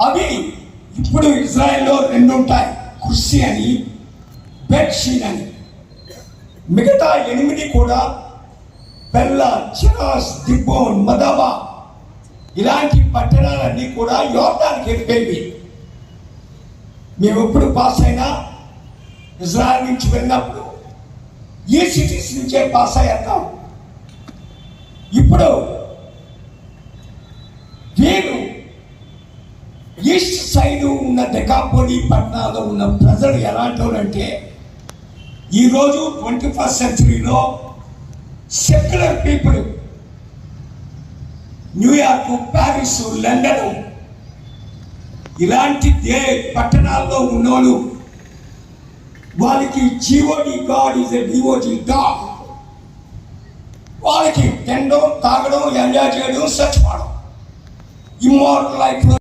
అవి ఇప్పుడు ఇజ్రాయెల్లో రెండు ఉంటాయి కుర్సీ అని బెడ్షీన్ అని. మిగతా ఎనిమిది కూడా బెల్ల చిరాస్ దిబ్బోన్ మదబా ఇలాంటి పట్టణాలన్నీ కూడా యోర్దానికి వెళ్ళిపోయి మేము ఎప్పుడు పాస్ అయినా ఇజ్రాయెల్ నుంచి వెళ్ళినప్పుడు ఈ సిటీస్ నుంచే పాస్ అయ్యాం ఇప్పుడు వీరు ఈస్ట్ సైడ్ ఉన్న డెకాపోలి పట్టణాల్లో ఉన్న ప్రజలు ఎలాంటి అంటే ఈరోజు twenty first సెంచరీలో secular people New York Paris London ఇలాంటి దే పట్టణాల్లో ఉన్నోళ్ళు వాళ్ళకి జీవోడి గాడ్ ఈజ్ ఎ డివోజీ గాడ్ వాళ్ళకి తినడం తాగడం ఎంజాయ్ చేయడం చచ్చిపోవడం ఇమ్మోరల్ లైఫ్